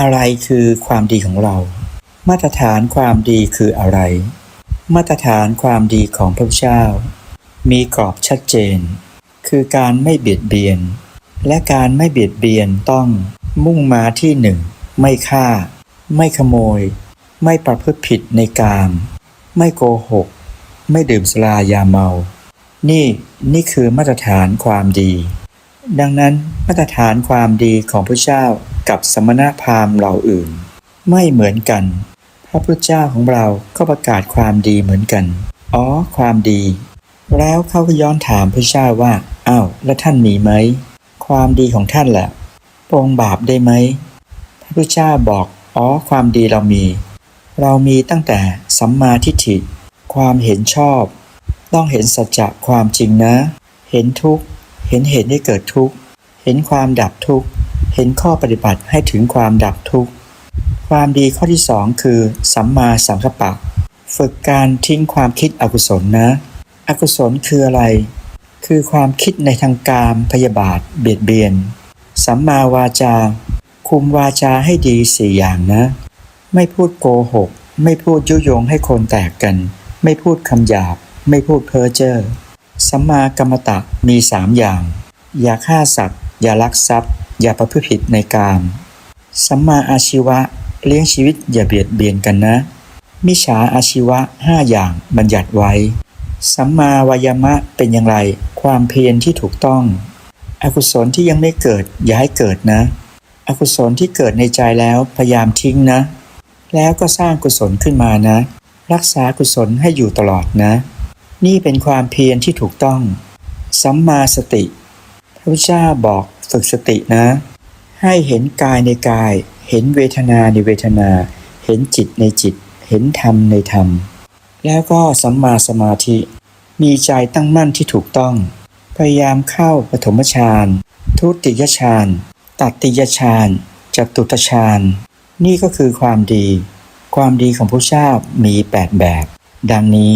อะไรคือความดีของเรา มาตรฐานความดีคืออะไร มาตรฐานความดีของพระเจ้า มีกรอบชัดเจน คือการไม่เบียดเบียน และการไม่เบียดเบียนต้องมุ่งมาที่หนึ่งไม่ฆ่า ไม่ขโมย ไม่ประพฤติผิดในกามไม่โกหก ไม่ดื่มสุรายาเมา นี่นี่คือมาตรฐานความดี ดังนั้นมาตรฐานความดีของพระเจ้า กับสมณพราหมณ์เหล่าอื่น ไม่เหมือนกัน พระพุทธเจ้าของเราก็ประกาศความดีเหมือนกัน อ๋อ ความดี แล้วเขาก็ย้อนถามพระเจ้าว่าอ้าวแล้วท่านมีไหม ความดีของท่านแหละปรงบาปได้ไหม พระพุทธเจ้าบอกอ๋อ ความดีเรามี เรามีตั้งแต่สัมมาทิฏฐิ ความเห็นชอบ ต้องเห็นสัจจะความจริงนะ เห็นทุกข์ เห็นเหตุให้เกิดทุกข์ เห็นความดับทุกข์ เห็นข้อปฏิบัติให้ถึงความดับทุกข์ ความดีข้อที่สองคือ สัมมาสังกัปปะ ฝึกการทิ้งความคิดอกุศลนะ อกุศลคืออะไร คือความคิดในทางกามพยาบาท เบียดเบียน สัมมาวาจา คุมวาจาให้ดีสี่อย่างนะ ไม่พูดโกหก ไม่พูดยุยงให้คนแตกกัน ไม่พูดคำหยาบ ไม่พูดเพ้อเจ้อสัมมากรรมตะมีสามอย่าง อย่าฆ่าสัตว์ อย่าลักทรัพย์ อย่าประพฤติผิดในกามสัมมาอาชีวะเลี้ยงชีวิตอย่าเบียดเบียนกันนะ มิฉาอาชีวะห้าอย่างบัญญัติไว้ สัมมาวายามะเป็นอย่างไร ความเพียรที่ถูกต้อง อกุศลที่ยังไม่เกิด อย่าให้เกิดนะ อกุศลที่เกิดในใจแล้วพยายามทิ้งนะ แล้วก็สร้างกุศลขึ้นมานะ รักษากุศลให้อยู่ตลอดนะ นี่เป็นความเพียรที่ถูกต้อง สัมมาสติ พระพุทธเจ้าบอก ฝึกสตินะ ให้เห็นกายในกาย เห็นเวทนาในเวทนา เห็นจิตในจิต เห็นธรรมในธรรม แล้วก็สัมมาสมาธิ มีใจตั้งมั่นที่ถูกต้อง พยายามเข้าปฐมฌาน ทุติยฌาน ตัตติยฌานจตุตฌาน นี่ก็คือความดี ความดีของพระเจ้ามีแปดแบบ ดังนี้